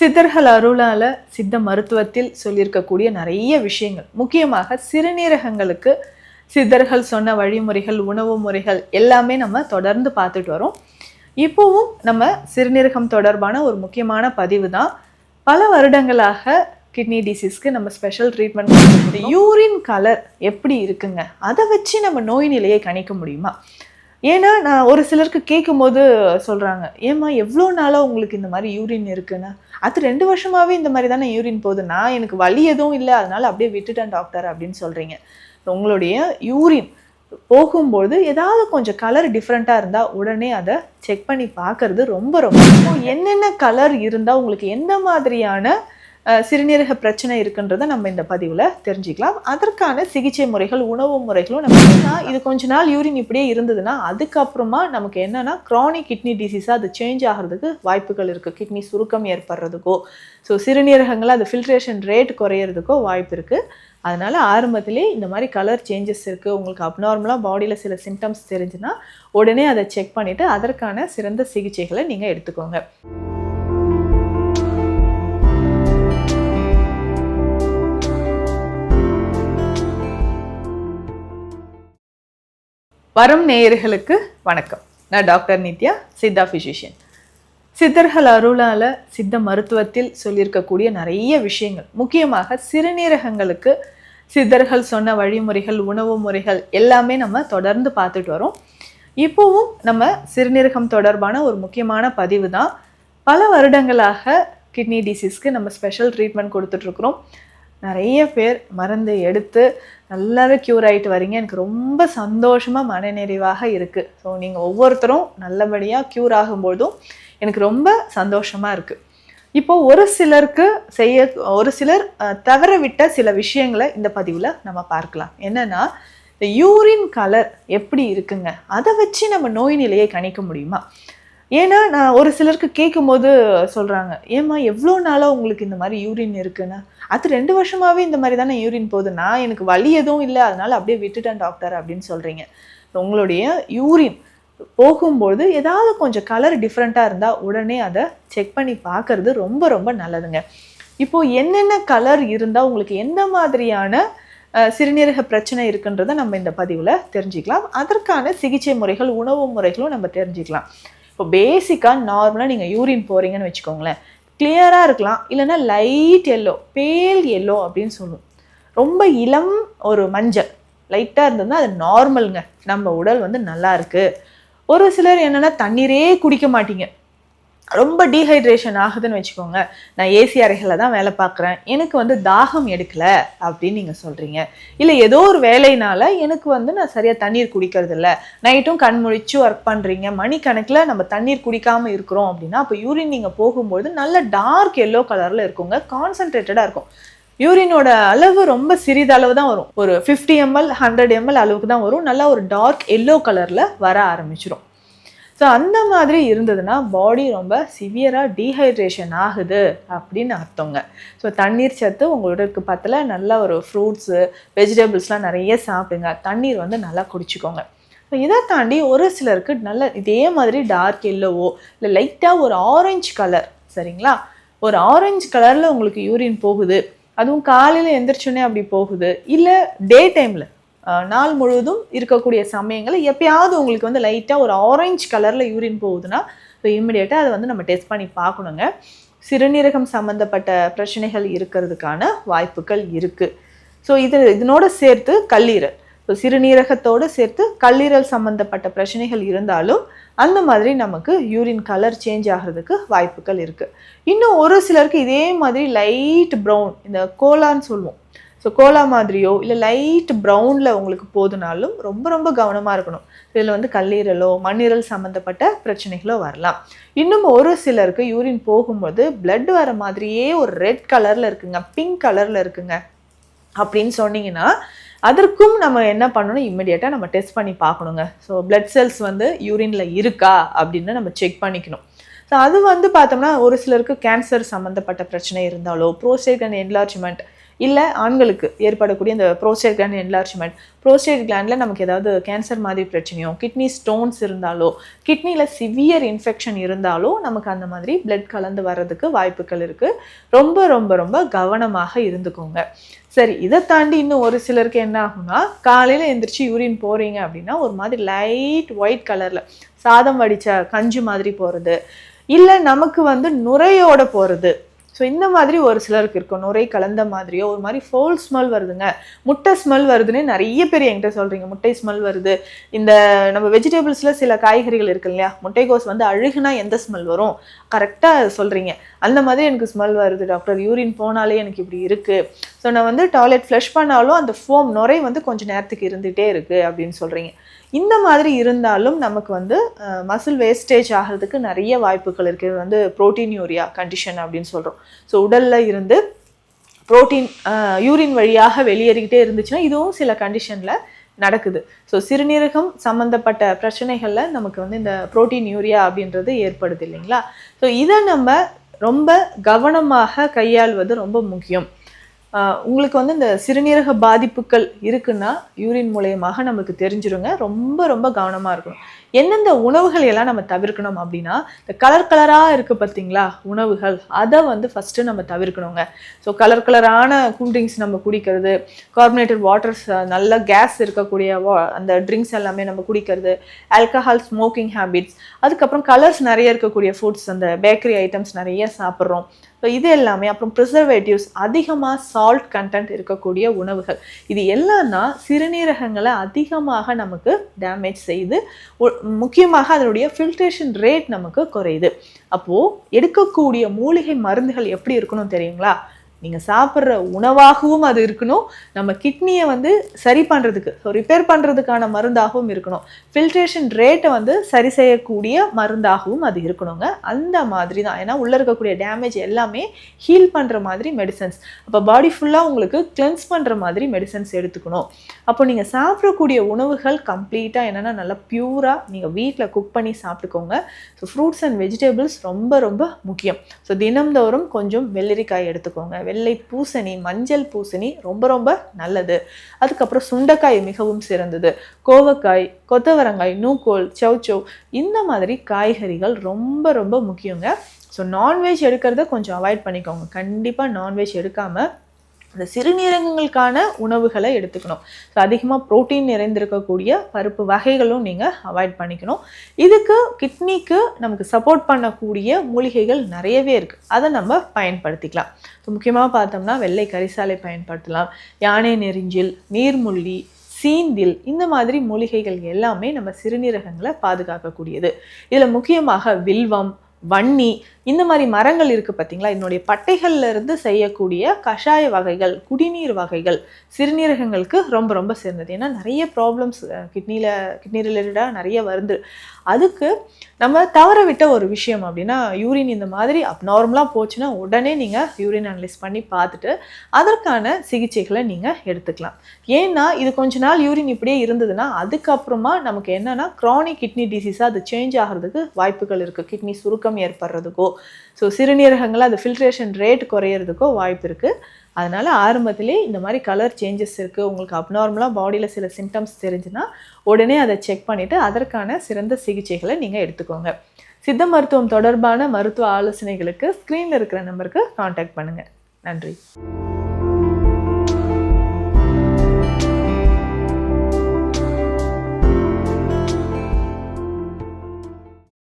சித்தர்கள் அருளால் சித்த மருத்துவத்தில் சொல்லியிருக்கக்கூடிய நிறைய விஷயங்கள். முக்கியமாக சிறுநீரகங்களுக்கு சித்தர்கள் சொன்ன வழிமுறைகள் உணவு முறைகள் எல்லாமே நம்ம தொடர்ந்து பார்த்துட்டு வரோம். இப்போவும் நம்ம சிறுநீரகம் தொடர்பான ஒரு முக்கியமான பதிவு தான். பல வருடங்களாக கிட்னி டிசீஸ்க்கு நம்ம ஸ்பெஷல் ட்ரீட்மெண்ட் யூரின் கலர் எப்படி இருக்குங்க? அதை வச்சு நம்ம நோய் நிலையை கணிக்க முடியுமா? ஏன்னா நான் ஒரு சிலருக்கு கேட்கும்போது சொல்கிறாங்க ஏம்மா எவ்வளோ நாளாக உங்களுக்கு இந்த மாதிரி யூரின் இருக்குன்னு? அது ரெண்டு வருஷமாகவே இந்த மாதிரி தானே யூரின் போகுது. நான் எனக்கு வலி எதுவும் இல்லை அதனால அப்படியே விட்டுட்டேன் டாக்டர் அப்படின்னு சொல்கிறீங்க உங்களுடைய யூரின் போகும்போது ஏதாவது கொஞ்சம் கலர் டிஃப்ரெண்ட்டாக இருந்தால் உடனே அதை செக் பண்ணி பார்க்கறது ரொம்ப ரொம்ப என்னென்ன கலர் இருந்தால் உங்களுக்கு எந்த மாதிரியான சிறுநீரக பிரச்சனை இருக்குன்றதை நம்ம இந்த பதிவில் தெரிஞ்சுக்கலாம். அதற்கான சிகிச்சை முறைகள் உணவு முறைகளும் நம்ம ஏன்னா இது கொஞ்ச நாள் யூரின் இப்படியே இருந்ததுன்னா அதுக்கப்புறமா நமக்கு என்னன்னா க்ரானிக் கிட்னி டிசீஸாக அது சேஞ்ச் ஆகிறதுக்கு வாய்ப்புகள் இருக்குது கிட்னி சுருக்கம் ஏற்படுறதுக்கோ ஸோ சிறுநீரகங்களை அது ஃபில்ட்ரேஷன் ரேட் குறையிறதுக்கோ வாய்ப்பு இருக்குது அதனால் ஆரம்பத்திலே இந்த மாதிரி கலர் சேஞ்சஸ் இருக்குது உங்களுக்கு அப்நார்மலாக பாடியில் சில சிம்டம்ஸ் தெரிஞ்சுன்னா உடனே அதை செக் பண்ணிவிட்டு அதற்கான சிறந்த சிகிச்சைகளை நீங்கள் எடுத்துக்கோங்க. வரும் நேயர்களுக்கு வணக்கம். நான் டாக்டர் நித்யா சித்தா ஃபிசிஷியன் சித்தர்கள் அருளால் சித்த மருத்துவத்தில் சொல்லியிருக்கக்கூடிய நிறைய விஷயங்கள். முக்கியமாக சிறுநீரகங்களுக்கு சித்தர்கள் சொன்ன வழிமுறைகள் உணவு முறைகள் எல்லாமே நம்ம தொடர்ந்து பார்த்துட்டு வரோம். இப்போவும் நம்ம சிறுநீரகம் தொடர்பான ஒரு முக்கியமான பதிவு தான். பல வருடங்களாக கிட்னி டிசீஸ்க்கு நம்ம ஸ்பெஷல் ட்ரீட்மெண்ட் கொடுத்துட்ருக்குறோம் நிறைய பேர் மருந்து எடுத்து நல்லாவே க்யூர் ஆகிட்டு வரீங்க. எனக்கு ரொம்ப சந்தோஷமாக மனநிறைவாக இருக்குது ஸோ நீங்கள் ஒவ்வொருத்தரும் நல்லபடியாக க்யூர் ஆகும்போதும் எனக்கு ரொம்ப சந்தோஷமாக இருக்குது இப்போது ஒரு சிலருக்கு செய்ய ஒரு சிலர் தவற விட்ட சில விஷயங்களை இந்த பதிவில் நம்ம பார்க்கலாம். என்னன்னா இந்த யூரின் கலர் எப்படி இருக்குங்க? அதை வச்சு நம்ம நோய் நிலையை கணிக்க முடியுமா? ஏன்னா நான் ஒரு சிலருக்கு கேட்கும்போது சொல்கிறாங்க ஏம்மா எவ்வளோ நாளாக உங்களுக்கு இந்த மாதிரி யூரின் இருக்குன்னு? அது ரெண்டு வருஷமாகவே இந்த மாதிரி தானே யூரின் போகுது. நான் எனக்கு வலி எதுவும் இல்லை. அதனால அப்படியே விட்டுட்டேன் டாக்டர் அப்படின்னு சொல்கிறீங்க உங்களுடைய யூரின் போகும்போது ஏதாவது கொஞ்சம் கலர் டிஃப்ரெண்ட்டாக இருந்தால் உடனே அதை செக் பண்ணி பார்க்கறது ரொம்ப ரொம்ப நல்லதுங்க. இப்போது என்னென்ன கலர் இருந்தால் உங்களுக்கு எந்த மாதிரியான சிறுநீரக பிரச்சனை இருக்குன்றதை நம்ம இந்த பதிவில் தெரிஞ்சுக்கலாம். அதற்கான சிகிச்சை முறைகள் உணவு முறைகளும் நம்ம தெரிஞ்சுக்கலாம். இப்போ பேசிக்காக நார்மலாக நீங்கள் யூரின் போகிறீங்கன்னு வச்சுக்கோங்களேன். கிளியராக இருக்கலாம். இல்லைன்னா லைட் எல்லோ பேல் எல்லோ அப்படின்னு சொல்லுவோம். ரொம்ப இளம் ஒரு மஞ்சள். லைட்டாக இருந்ததுன்னா அது நார்மலுங்க நம்ம உடல் வந்து நல்லா இருக்குது ஒரு சிலர் என்னென்னா தண்ணீரே குடிக்க மாட்டீங்க. ரொம்ப டீஹைட்ரேஷன் ஆகுதுன்னு வச்சுக்கோங்க. நான் ஏசி அறைகளில் தான் வேலை பார்க்குறேன். எனக்கு வந்து தாகம் எடுக்கலை அப்படின்னு நீங்கள் சொல்கிறீங்க இல்லை ஏதோ ஒரு வேலையினால எனக்கு வந்து நான் சரியாக தண்ணீர் குடிக்கிறது இல்லை. நைட்டும் கண் முழிச்சு ஒர்க் பண்ணுறீங்க மணிக்கணக்கில் நம்ம தண்ணீர் குடிக்காமல் இருக்கிறோம் அப்படின்னா அப்போ யூரின் நீங்கள் போகும்போது நல்ல டார்க் எல்லோ கலரில் இருக்குங்க. கான்சன்ட்ரேட்டடாக இருக்கும். யூரினோட அளவு ரொம்ப சிறிதளவு தான் வரும். ஒரு ஃபிஃப்டி எம்எல் ஹண்ட்ரட் எம்எல் அளவுக்கு தான் வரும். நல்லா ஒரு டார்க் எல்லோ கலரில் வர ஆரம்பிச்சிடும் ஸோ அந்த மாதிரி இருந்ததுன்னா பாடி ரொம்ப சிவியராக டீஹைட்ரேஷன் ஆகுது அப்படின்னு அர்த்தங்க. ஸோ தண்ணீர் சத்து உங்களோட பத்தில் நல்ல ஒரு ஃப்ரூட்ஸு வெஜிடபிள்ஸ்லாம் நிறைய சாப்பிடுங்க. தண்ணீர் வந்து நல்லா குடிச்சிக்கோங்க. ஸோ இதை தாண்டி ஒரு சிலருக்கு நல்ல இதே மாதிரி டார்க் எல்லோவோ இல்லை லைட்டாக ஒரு ஆரஞ்சு கலர் சரிங்களா? ஒரு ஆரஞ்சு கலரில் உங்களுக்கு யூரின் போகுது. அதுவும் காலையில் எந்திரிச்சோன்னே அப்படி போகுது. இல்லை டே டைமில் நாள் முழுவதும் இருக்கக்கூடிய சமயங்களில் எப்பயாவது உங்களுக்கு வந்து லைட்டாக ஒரு ஆரஞ்சு கலரில் யூரின் போகுதுன்னா ஸோ இம்மிடியேட்டாக அதை வந்து நம்ம டெஸ்ட் பண்ணி பார்க்கணுங்க. சிறுநீரகம் சம்மந்தப்பட்ட பிரச்சனைகள் இருக்கிறதுக்கான வாய்ப்புகள் இருக்குது ஸோ இது இதனோட சேர்த்து கல்லீரல். ஸோ சிறுநீரகத்தோடு சேர்த்து கல்லீரல் சம்மந்தப்பட்ட பிரச்சனைகள் இருந்தாலும் அந்த மாதிரி நமக்கு யூரின் கலர் சேஞ்ச் ஆகிறதுக்கு வாய்ப்புகள் இருக்குது இன்னும் ஒரு சிலருக்கு இதே மாதிரி லைட் ப்ரௌன் இந்த கோலான்னு சொல்லுவோம். ஸோ கோலா மாதிரியோ இல்லை லைட் ப்ரௌனில் உங்களுக்கு போதுனாலும் ரொம்ப ரொம்ப கவனமாக இருக்கணும். இதில் வந்து கல்லீரலோ மண்ணீரல் சம்மந்தப்பட்ட பிரச்சனைகளோ வரலாம். இன்னும் ஒரு சிலருக்கு யூரின் போகும்போது பிளட் வர மாதிரியே ஒரு ரெட் கலரில் இருக்குங்க பிங்க் கலரில் இருக்குங்க அப்படின்னு சொன்னீங்கன்னா அதற்கும் நம்ம என்ன பண்ணணும்? இம்மிடியேட்டாக நம்ம டெஸ்ட் பண்ணி பார்க்கணுங்க. ஸோ பிளட் செல்ஸ் வந்து யூரினில் இருக்கா அப்படின்னு நம்ம செக் பண்ணிக்கணும். ஸோ அது வந்து பார்த்தோம்னா ஒரு சிலருக்கு கேன்சர் சம்மந்தப்பட்ட பிரச்சனை இருந்தாலோ ப்ரோஸ்டேட் அண்ட் என்லார்ஜ்மெண்ட் இல்லை ஆண்களுக்கு ஏற்படக்கூடிய இந்த ப்ரோஸ்டேட் கிளாண்ட் என்லார்ஜ்மெண்ட் ப்ரோஸ்டேட் கிளாண்டில் நமக்கு ஏதாவது கேன்சர் மாதிரி பிரச்சனையோ கிட்னி ஸ்டோன்ஸ் இருந்தாலோ கிட்னியில் சிவியர் இன்ஃபெக்ஷன் இருந்தாலோ நமக்கு அந்த மாதிரி பிளட் கலந்து வர்றதுக்கு வாய்ப்புகள் இருக்குது ரொம்ப ரொம்ப ரொம்ப கவனமாக இருந்துக்கோங்க. சரி இதை தாண்டி இன்னும் ஒரு சிலருக்கு என்ன ஆகும்னா காலையில் எந்திரிச்சு யூரின் போகிறீங்க அப்படின்னா ஒரு மாதிரி லைட் ஒயிட் கலரில் சாதம் வடித்த கஞ்சி மாதிரி போகிறது இல்லை நமக்கு வந்து நுரையோட போகிறது ஸோ இந்த மாதிரி ஒரு சிலருக்கு இருக்கும். நுரை கலந்த மாதிரியோ ஒரு மாதிரி ஃபோல் ஸ்மெல் வருதுங்க. முட்டை ஸ்மெல் வருதுன்னு நிறைய பேர் என்கிட்ட சொல்கிறீங்க முட்டை ஸ்மெல் வருது. இந்த நம்ம வெஜிடபிள்ஸில் சில காய்கறிகள் இருக்கு இல்லையா? முட்டைகோஸ் வந்து அழுகுனா எந்த ஸ்மெல் வரும்? கரெக்டாக சொல்கிறீங்க அந்த மாதிரி எனக்கு ஸ்மெல் வருது. டாக்டர் யூரின் போனாலே எனக்கு இப்படி இருக்குது ஸோ நான் வந்து டாய்லெட் ஃப்ளஷ் பண்ணாலும் அந்த ஃபோம் நுரை வந்து கொஞ்சம் நேரத்துக்கு இருந்துகிட்டே இருக்குது அப்படின்னு சொல்கிறீங்க இந்த மாதிரி இருந்தாலும் நமக்கு வந்து மசில் வேஸ்டேஜ் ஆகிறதுக்கு நிறைய வாய்ப்புகள் இருக்குது இது வந்து ப்ரோட்டீன் யூரியா கண்டிஷன் அப்படின்னு சொல்கிறோம் ஸோ உடலில் இருந்து ப்ரோட்டீன் யூரின் வழியாக வெளியேறிக்கிட்டே இருந்துச்சுன்னா இதுவும் சில கண்டிஷனில் நடக்குது. ஸோ சிறுநீரகம் சம்மந்தப்பட்ட பிரச்சனைகளில் நமக்கு வந்து இந்த ப்ரோட்டீன் யூரியா அப்படின்றது ஏற்படுது இல்லைங்களா? ஸோ இதை நம்ம ரொம்ப கவனமாக கையாள்வது ரொம்ப முக்கியம். உங்களுக்கு வந்து இந்த சிறுநீரக பாதிப்புகள் இருக்குன்னா யூரின் மூலயமாக நமக்கு தெரிஞ்சிருங்க. ரொம்ப ரொம்ப கவனமாக இருக்கணும். எந்தெந்த உணவுகள் எல்லாம் நம்ம தவிர்க்கணும் அப்படின்னா இந்த கலர் கலராக இருக்குது பார்த்தீங்களா உணவுகள் அதை வந்து ஃபஸ்ட்டு நம்ம தவிர்க்கணுங்க. ஸோ கலர் கலரான கூல்ட்ரிங்க்ஸ் நம்ம குடிக்கிறது கார்பனேட்டட் வாட்டர்ஸ் நல்ல கேஸ் இருக்கக்கூடிய வா அந்த ட்ரிங்க்ஸ் எல்லாமே நம்ம குடிக்கிறது ஆல்கஹால் ஸ்மோக்கிங் ஹேபிட்ஸ் அதுக்கப்புறம் கலர்ஸ் நிறைய இருக்கக்கூடிய ஃபுட்ஸ் அந்த பேக்கரி ஐட்டம்ஸ் நிறைய சாப்பிட்றோம். ஸோ இது எல்லாமே அப்புறம் ப்ரிசர்வேட்டிவ்ஸ் அதிகமாக சால்ட் கண்டென்ட் இருக்கக்கூடிய உணவுகள். இது எல்லாம்னா சிறுநீரகங்களை அதிகமாக நமக்கு டேமேஜ் செய்து முக்கியமாக அதனுடைய ஃபில்ட்ரேஷன் ரேட் நமக்கு குறையுது. அப்போது எடுக்கக்கூடிய மூலிகை மருந்துகள் எப்படி இருக்கணும் தெரியுங்களா? நீங்கள் சாப்பிட்ற உணவாகவும் அது இருக்கணும். நம்ம கிட்னியை வந்து சரி பண்ணுறதுக்கு ஸோ ரிப்பேர் பண்ணுறதுக்கான மருந்தாகவும் இருக்கணும். ஃபில்ட்ரேஷன் ரேட்டை வந்து சரி செய்யக்கூடிய மருந்தாகவும் அது இருக்கணுங்க. அந்த மாதிரி தான். ஏன்னா உள்ளே இருக்கக்கூடிய டேமேஜ் எல்லாமே ஹீல் பண்ணுற மாதிரி மெடிசன்ஸ் அப்போ பாடி ஃபுல்லாக உங்களுக்கு கிளென்ஸ் பண்ணுற மாதிரி மெடிசன்ஸ் எடுத்துக்கணும். அப்போ நீங்கள் சாப்பிடக்கூடிய உணவுகள் கம்ப்ளீட்டாக என்னென்னா நல்லா பியூராக நீங்கள் வீட்டில் குக் பண்ணி சாப்பிட்டுக்கோங்க. ஸோ ஃப்ரூட்ஸ் அண்ட் வெஜிடபிள்ஸ் ரொம்ப ரொம்ப முக்கியம். ஸோ தினம்தோறும் கொஞ்சம் வெள்ளரிக்காய் எடுத்துக்கோங்க. வெள்ளை பூசணி மஞ்சள் பூசணி ரொம்ப ரொம்ப நல்லது. அதுக்கப்புறம் சுண்டைக்காய் மிகவும் சிறந்தது. கோவக்காய் கொத்தவரங்காய் நூக்கோல் சௌச்சௌ இந்த மாதிரி காய்கறிகள் ரொம்ப ரொம்ப முக்கியங்க. ஸோ நான்வெஜ் எடுக்கிறத கொஞ்சம் அவாய்ட் பண்ணிக்கோங்க. கண்டிப்பாக நான்வெஜ் எடுக்காமல் அந்த சிறுநீரகங்களுக்கான உணவுகளை எடுத்துக்கணும். ஸோ அதிகமாக புரோட்டீன் நிறைந்திருக்கக்கூடிய பருப்பு வகைகளும் நீங்கள் அவாய்ட் பண்ணிக்கணும். இதுக்கு கிட்னிக்கு நமக்கு சப்போர்ட் பண்ணக்கூடிய மூலிகைகள் நிறையவே இருக்குது அதை நம்ம பயன்படுத்திக்கலாம். ஸோ முக்கியமாக பார்த்தோம்னா வெள்ளை கரிசாலை பயன்படுத்தலாம். யானை நெறிஞ்சில் நீர்முள்ளி சீந்தில் இந்த மாதிரி மூலிகைகள் எல்லாமே நம்ம சிறுநீரகங்களை பாதுகாக்கக்கூடியது. இதில் முக்கியமாக வில்வம் வன்னி இந்த மாதிரி மரங்கள் இருக்குது பார்த்தீங்களா இதனுடைய பட்டைகள்லேருந்து செய்யக்கூடிய கஷாய வகைகள் குடிநீர் வகைகள் சிறுநீரகங்களுக்கு ரொம்ப ரொம்ப சிறந்தது. ஏன்னா நிறைய ப்ராப்ளம்ஸ் கிட்னியில் கிட்னி ரிலேட்டடாக நிறைய வருது. அதுக்கு நம்ம தவற விட்ட ஒரு விஷயம் அப்படின்னா யூரின் இந்த மாதிரி அப்நார்மலாக போச்சுன்னா உடனே நீங்கள் யூரின் அனலைஸ் பண்ணி பார்த்துட்டு அதற்கான சிகிச்சைகளை நீங்கள் எடுத்துக்கலாம். ஏன்னா இது கொஞ்ச நாள் யூரின் இப்படியே இருந்ததுன்னா அதுக்கப்புறமா நமக்கு என்னென்னா க்ரானிக் கிட்னி டிசீஸாக அது சேஞ்ச் ஆகிறதுக்கு வாய்ப்புகள் இருக்குது கிட்னி சுருக்கம் ஏற்படுறதுக்கோ ஸோ சிறுநீரகங்கள் அது ஃபில்ட்ரேஷன் ரேட் குறையிறதுக்கோ வாய்ப்பு இருக்குது அதனால் ஆரம்பத்திலே இந்த மாதிரி கலர் சேஞ்சஸ் இருக்குது உங்களுக்கு அப்நார்மலாக பாடியில் சில சிம்டம்ஸ் தெரிஞ்சுன்னா உடனே அதை செக் பண்ணிவிட்டு அதற்கான சிறந்த சிகிச்சைகளை நீங்கள் எடுத்துக்கோங்க. சித்த மருத்துவம் தொடர்பான மருத்துவ ஆலோசனைகளுக்கு ஸ்க்ரீனில் இருக்கிற நம்பருக்கு காண்டாக்ட் பண்ணுங்கள் நன்றி.